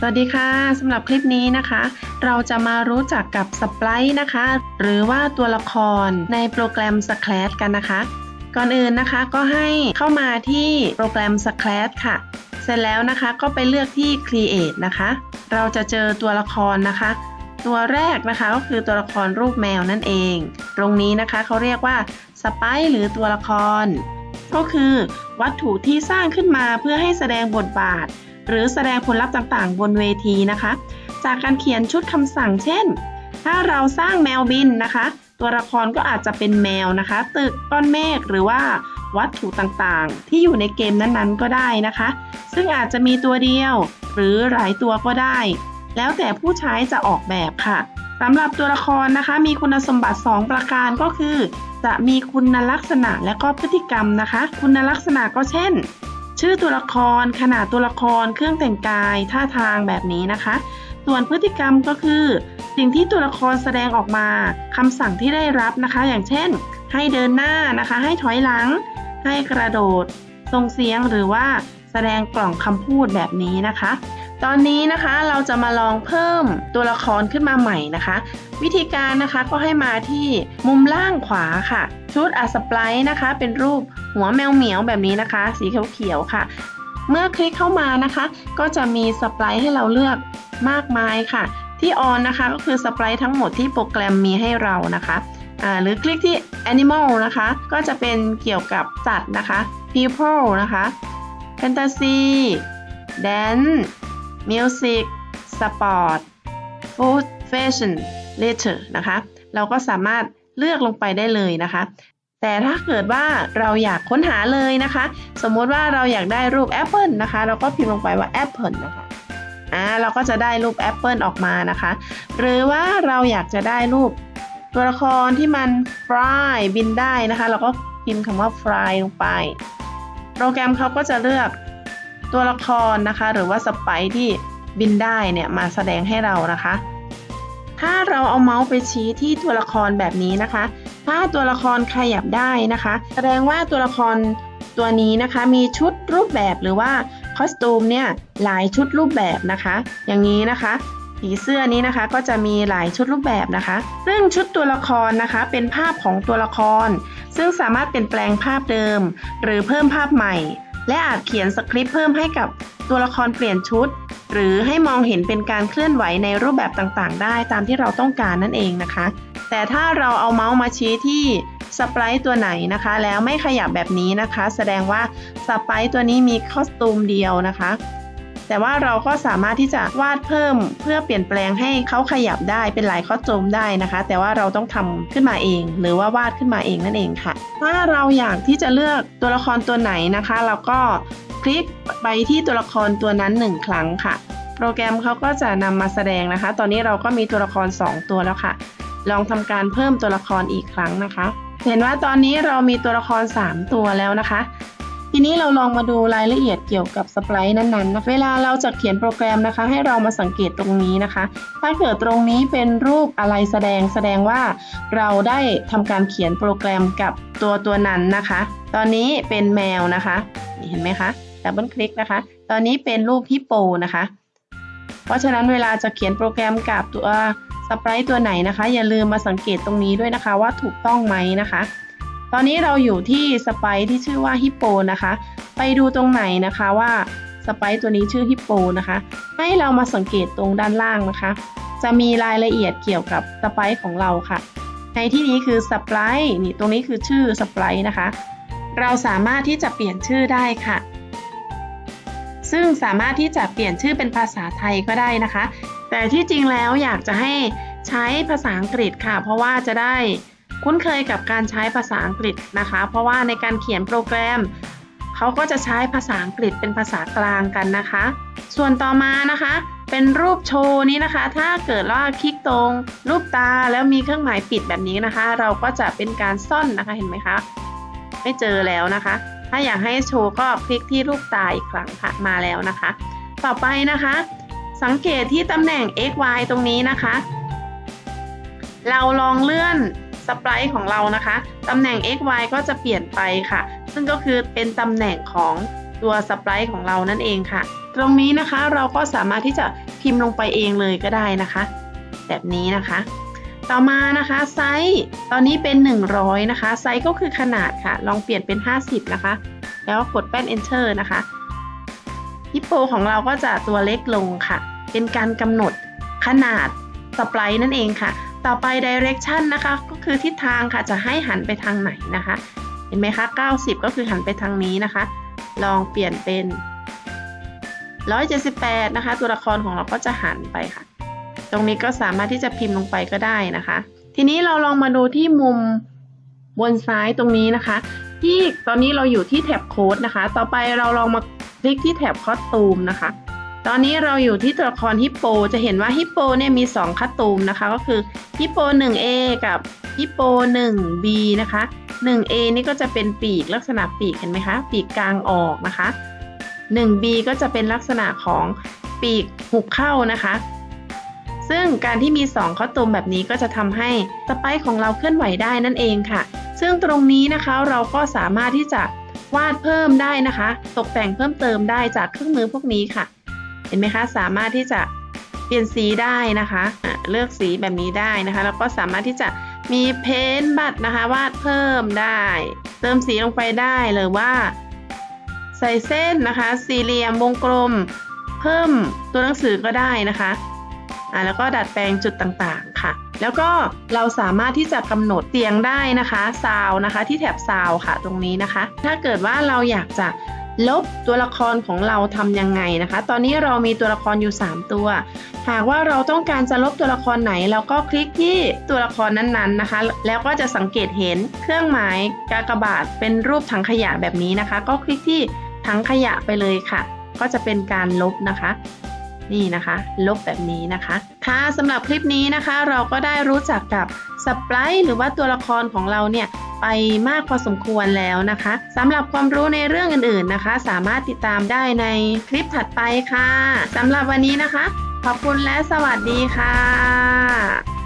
สวัสดีค่ะสำหรับคลิปนี้นะคะ เราจะมารู้จักกับสป r ายนะคะ หรือว่าตัวละครในโปรแกรม s c r a t กันนะคะ ก่อนอื่นนะคะก็ให้เข้ามาที่โปรแกรม s c r a t ค่ะ เสร็จแล้วนะคะก็ไปเลือกที่ Create นะคะ เราจะเจอตัวละครนะคะ ตัวแรกนะคะก็คือตัวละครรูปแมวนั่นเอง ตรงนี้นะคะเขาเรียกว่าสไปหรือตัวละคร ก็คือวัตถุที่สร้างขึ้นมาเพื่อให้แสดงบทบาท หรือแสดงผลลัพธ์ต่างๆ บนเวทีนะคะ จากการเขียนชุดคำสั่งเช่น ถ้าเราสร้างแมวบินนะคะ ตัวละครก็อาจจะเป็นแมวนะคะ ตึกก้อนเมฆหรือว่าวัตถุต่างๆ ที่อยู่ในเกมนั้นๆก็ได้นะคะ ซึ่งอาจจะมีตัวเดียว หรือหลายตัวก็ได้ แล้วแต่ผู้ใช้จะออกแบบค่ะสำหรับตัวละครนะคะ มีคุณสมบัติ 2 ประการก็คือ จะมีคุณลักษณะและก็พฤติกรรมนะคะ คุณลักษณะก็เช่น ชื่อตัวละคร ขนาดตัวละคร เครื่องแต่งกาย ท่าทางแบบนี้นะคะ ส่วนพฤติกรรมก็คือ สิ่งที่ตัวละครแสดงออกมาคำสั่งที่ได้รับนะคะ อย่างเช่น ให้เดินหน้านะคะ ให้ถอยหลัง ให้กระโดดส่งเสียงหรือว่าแสดงกล่องคำพูดแบบนี้นะคะ ตอนนี้นะคะเราจะมาลองเพิ่มตัวละครขึ้นมาใหม่นะคะ วิธีการนะคะก็ให้มาที่มุมล่างขวาค่ะ ชุดอัสปไลนะคะ เป็นรูปหัวแมวเหมียวแบบนี้นะคะ สีเขียวๆค่ะ เมื่อคลิกเข้ามานะคะ ก็จะมีสปไลให้เราเลือกมากมายค่ะ ที่ออนนะคะก็คือสปไลทั้งหมดที่โปรแกรมมีให้เรานะคะหรือคลิกที่ Animal นะคะ ก็จะเป็นเกี่ยวกับสัตว์นะคะ People นะคะ Fantasy Dance Music Sport Food Fashion Leisure นะคะ เราก็สามารถเลือกลงไปได้เลยนะคะ แต่ถ้าเกิดว่าเราอยากค้นหาเลยนะคะ สมมติว่าเราอยากได้รูปแอปเปิลนะคะ เราก็พิมพ์ลงไปว่าแอปเปิลนะคะอ่าเราก็จะได้รูปแอปเปิลออกมานะคะ หรือว่าเราอยากจะได้รูปตัวละครที่มัน fly บินได้นะคะ เราก็พิมพ์คำว่า fly ลงไป โปรแกรมเขาก็จะเลือก ตัวละครนะคะ หรือว่าสไปที่บินได้เนี่ยมาแสดงให้เรานะคะ ถ้าเราเอาเมาส์ไปชี้ที่ตัวละครแบบนี้นะคะ ถ้าตัวละครขยับได้นะคะ แสดงว่าตัวละครตัวนี้นะคะมีชุดรูปแบบหรือว่าคอสตูมเนี่ยหลายชุดรูปแบบนะคะ อย่างนี้นะคะผีเสื้อนี้นะคะก็จะมีหลายชุดรูปแบบนะคะ ซึ่งชุดตัวละครนะคะเป็นภาพของตัวละคร ซึ่งสามารถเปลี่ยนแปลงภาพเดิม หรือเพิ่มภาพใหม่ และอาจเขียนสคริปต์เพิ่มให้กับตัวละครเปลี่ยนชุด หรือให้มองเห็นเป็นการเคลื่อนไหวในรูปแบบต่างๆ ได้ตามที่เราต้องการนั่นเองนะคะ แต่ถ้าเราเอาเมาส์มาชี้ที่สไปร์ตัวไหนนะคะ แล้วไม่ขยับแบบนี้นะคะ แสดงว่าสไปร์ตัวนี้มีคอสตูมเดียวนะคะ แต่ว่าเราก็สามารถที่จะวาดเพิ่มเพื่อเปลี่ยนแปลงให้เขาขยับได้เป็นหลายคอสตูมได้นะคะ แต่ว่าเราต้องทำขึ้นมาเอง หรือว่าวาดขึ้นมาเองนั่นเองค่ะ ถ้าเราอยากที่จะเลือกตัวละครตัวไหนนะคะ เราก็คลิกไปที่ตัวละครตัวนั้นหนึ่งครั้งค่ะ โปรแกรมเขาก็จะนำมาแสดงนะคะ ตอนนี้เราก็มีตัวละคร 2 ตัวแล้วค่ะ ลองทำการเพิ่มตัวละครอีกครั้งนะคะ เห็นว่าตอนนี้เรามีตัวละคร 3 ตัวแล้วนะคะ ทีนี้เราลองมาดูรายละเอียดเกี่ยวกับสไปร์นั้นๆนะเวลาเราจะเขียนโปรแกรมนะคะ ให้เรามาสังเกตตรงนี้นะคะ ถ้าเกิดตรงนี้เป็นรูปอะไรแสดงแสดงว่าเราได้ทำการเขียนโปรแกรมกับตัวตัวนั้นนะคะ ตอนนี้เป็นแมวนะคะ เห็นไหมคะดับเบิลคลิกนะคะ ตอนนี้เป็นรูปฮิปโปนะคะ เพราะฉะนั้นเวลาจะเขียนโปรแกรมกับตัวสไปร์ตัวไหนนะคะ อย่าลืมมาสังเกตตรงนี้ด้วยนะคะว่าถูกต้องไหมนะคะ ตอนนี้เราอยู่ที่สไปที่ชื่อว่าฮิปโปนะคะ ไปดูตรงไหนนะคะว่าสไปตัวนี้ชื่อฮิปโปนะคะ ให้เรามาสังเกตตรงด้านล่างนะคะ จะมีรายละเอียดเกี่ยวกับสไปของเราค่ะ ในที่นี้คือสไปนี่ตรงนี้คือชื่อสไปนะคะ เราสามารถที่จะเปลี่ยนชื่อได้ค่ะ ซึ่งสามารถที่จะเปลี่ยนชื่อเป็นภาษาไทยก็ได้นะคะ แต่ที่จริงแล้วอยากจะให้ใช้ภาษาอังกฤษค่ะ เพราะว่าจะได้ คุ้นเคยกับการใช้ภาษาอังกฤษนะคะ เพราะว่าในการเขียนโปรแกรมเขาก็จะใช้ภาษาอังกฤษเป็นภาษากลางกันนะคะ ส่วนต่อมานะคะ เป็นรูปโชว์นี้นะคะ ถ้าเกิดว่าคลิกตรงรูปตาแล้วมีเครื่องหมายปิดแบบนี้นะคะ เราก็จะเป็นการซ่อนนะคะเห็นไหมคะไม่เจอแล้วนะคะ ถ้าอยากให้โชว์ก็คลิกที่รูปตาอีกครั้งค่ะมาแล้วนะคะ ต่อไปนะคะ สังเกตที่ตำแหน่ง x y ตรงนี้นะคะ เราลองเลื่อน สปร์ของเรานะคะ ตำแหน่ง x y ก็จะเปลี่ยนไปค่ะ ซึ่งก็คือเป็นตำแหน่งของตัวสปร์ของเรานั่นเองค่ะ ตรงนี้นะคะเราก็สามารถที่จะพิมพ์ลงไปเองเลยก็ได้นะคะ แบบนี้นะคะ ต่อมานะคะไซส์ตอนนี้เป็น 100 นะคะ ไซส์ก็คือขนาดค่ะ ลองเปลี่ยนเป็น 50 นะคะ แล้วกดแป้น enter นะคะฮิปโปของเราก็จะตัวเล็กลงค่ะ เป็นการกำหนดขนาดสปไลน์นั่นเองค่ะ ต่อไป direction นะคะก็คือทิศทางค่ะจะให้หันไปทางไหนนะคะ เห็นไหมคะ 90 ก็คือหันไปทางนี้นะคะ ลองเปลี่ยนเป็น 178 นะคะ ตัวละครของเราก็จะหันไปค่ะ ตรงนี้ก็สามารถที่จะพิมพ์ลงไปก็ได้นะคะ ทีนี้เราลองมาดูที่มุมบนซ้ายตรงนี้นะคะ ที่ตอนนี้เราอยู่ที่แท็บโค้ดนะคะ ต่อไปเราลองมาคลิกที่แท็บคอสตูมนะคะ ตอนนี้เราอยู่ที่ตัวละครฮิปโป จะเห็นว่าฮิปโปเนี่ยมี 2คัสตูมนะคะ ก็คือฮิปโป 1A กับฮิปโป 1B นะคะ 1A นี่ก็จะเป็นปีกลักษณะปีกเห็นไหมคะ ปีกกลางออกนะคะ 1B ก็จะเป็นลักษณะของปีกหุบเข้านะคะ ซึ่งการที่มี 2 ข้อตูมแบบนี้ก็จะทำให้สไปของเราเคลื่อนไหวได้นั่นเองค่ะ ซึ่งตรงนี้นะคะเราก็สามารถที่จะวาดเพิ่มได้นะคะ ตกแต่งเพิ่มเติมได้จากเครื่องมือพวกนี้ค่ะ เห็นไหมคะสามารถที่จะเปลี่ยนสีได้นะคะะเลือกสีแบบนี้ได้นะคะ แล้วก็สามารถที่จะมีเพ้นท์บัตรนะคะวาดเพิ่มได้ เติมสีลงไปได้หรือว่า ใส่เส้นนะคะ สี่เหลี่ยมวงกลม เพิ่มตัวหนังสือก็ได้นะคะอ่าแล้วก็ดัดแปลงจุดต่างๆค่ะ แล้วก็เราสามารถที่จะกำหนดเสียงได้นะคะซาวนะคะ ที่แถบซาวค่ะตรงนี้นะคะ ถ้าเกิดว่าเราอยากจะ ลบตัวละครของเราทำยังไงนะคะ ตอนนี้เรามีตัวละครอยู่ 3 ตัว หากว่าเราต้องการจะลบตัวละครไหน เราก็คลิกที่ตัวละครนั้นๆนะคะ แล้วก็จะสังเกตเห็นเครื่องหมายกากบาทเป็นรูปถังขยะแบบนี้นะคะ ก็คลิกที่ถังขยะไปเลยค่ะ ก็จะเป็นการลบนะคะนี่นะคะ ลบแบบนี้นะคะ ค่ะสำหรับคลิปนี้นะคะ เราก็ได้รู้จักกับสปไลท์หรือว่าตัวละครของเราเนี่ย ไปมากพอสมควรแล้วนะคะสำหรับความรู้ในเรื่องอื่นๆนะคะ สามารถติดตามได้ในคลิปถัดไปค่ะสำหรับวันนี้นะคะ ขอบคุณและสวัสดีค่ะ